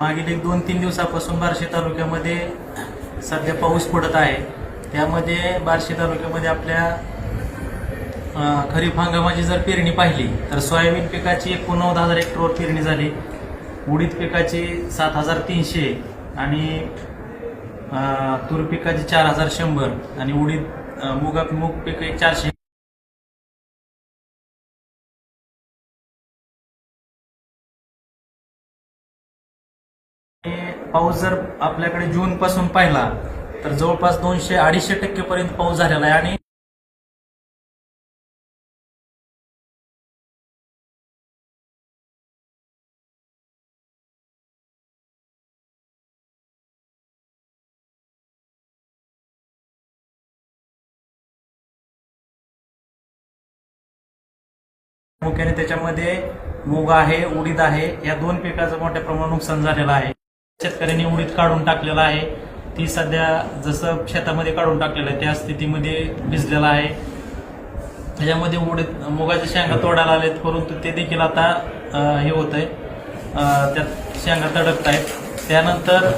मागील एक दोन तीन दिवसापासून बार्शी तालुक्यामध्ये सध्या पाऊस पडत आहे. त्यामध्ये बार्शी तालुक्यामध्ये आपल्या खरीप हंगामाची जर पेरणी पाहिली तर सोयाबीन पिकाची एकोणनव्वद हजार हेक्टरवर पेरणी झाली. उडीद पिकाची सात हजार तीनशे आणि तूर पिकाची चार हजार शंभर आणि उडीद मुगा मूग पीक एक चारशे. पाऊस जर आपल्याकडे जून पासून पाहिला तर जवळपास दोनशे अडीचशे टक्के पर्यंत पाऊस झालेला आहे आणि मुख्याने त्याच्यामध्ये मूग आहे उडीद आहे या दोन पिकाचं मोठ्या प्रमाणात नुकसान झालेलं आहे. शेतकऱ्यांनी उडीद काढून टाकलेला आहे. ती सध्या जसं शेतामध्ये काढून टाकलेलं आहे त्या स्थितीमध्ये भिजलेला आहे. त्याच्यामध्ये उडीद मुगाच्या शेंगा तोडायला आलेत परंतु ते देखील आता हे होत आहे त्यात शेंगा तडकत आहेत त्यानंतर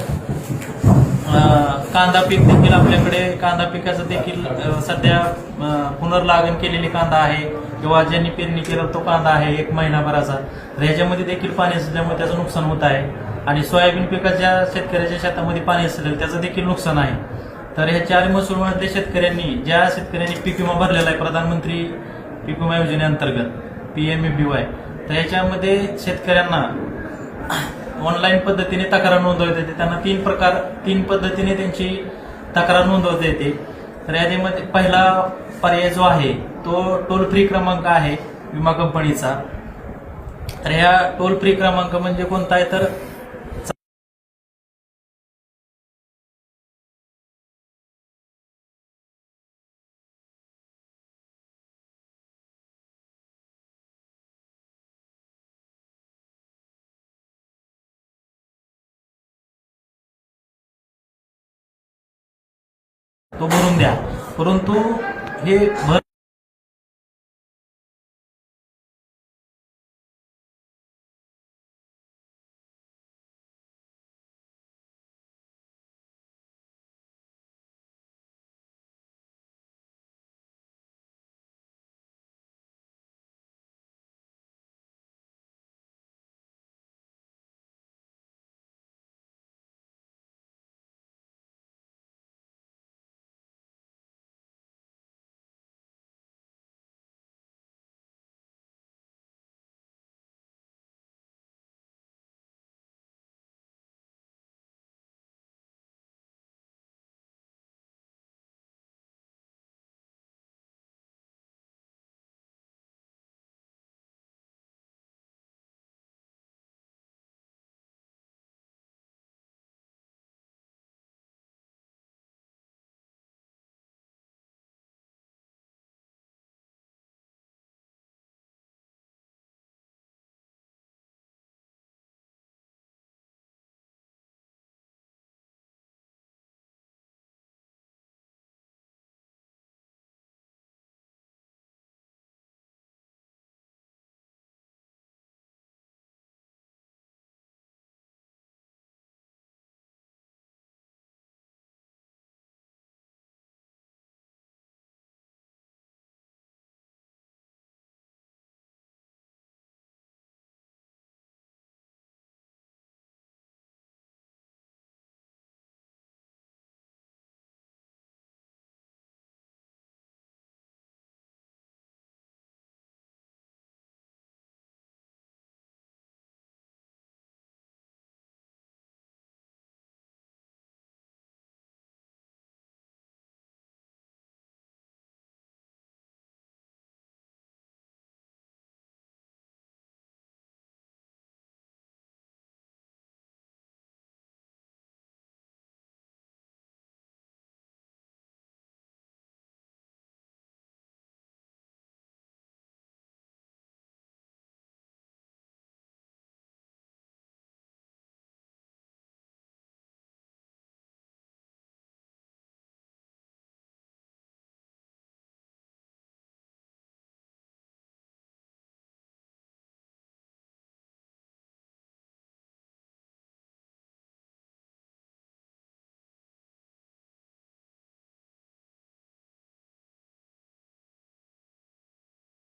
कांदा पीक देखील आपल्याकडे कांदा पिकाचं देखील सध्या पुनर्लागण केलेली कांदा आहे. किंवा ज्यांनी पेरणी केलं तो कांदा आहे एक महिनाभराचा. तर ह्याच्यामध्ये देखील पाणी असल्यामुळे त्याचं नुकसान होत आहे. आणि सोयाबीन पिकाच्या शेतकऱ्याच्या शेतामध्ये पाणी असेल त्याचं देखील नुकसान आहे. तर ह्या चार महसूलमध्ये शेतकऱ्यांनी ज्या शेतकऱ्यांनी पीक विमा भरलेला आहे प्रधानमंत्री पीक विमा योजनेअंतर्गत पी एम बी वाय तर ह्याच्यामध्ये शेतकऱ्यांना ऑनलाईन पद्धतीने तक्रार नोंदवता येते. त्यांना तीन प्रकार तीन पद्धतीने त्यांची तक्रार नोंदवता येते. तर यादीमध्ये पहिला पर्याय जो आहे तो टोल फ्री क्रमांक आहे विमा कंपनीचा. तर ह्या टोल फ्री क्रमांक म्हणजे कोणता आहे? तर तो भरून द्या. परंतु हे भर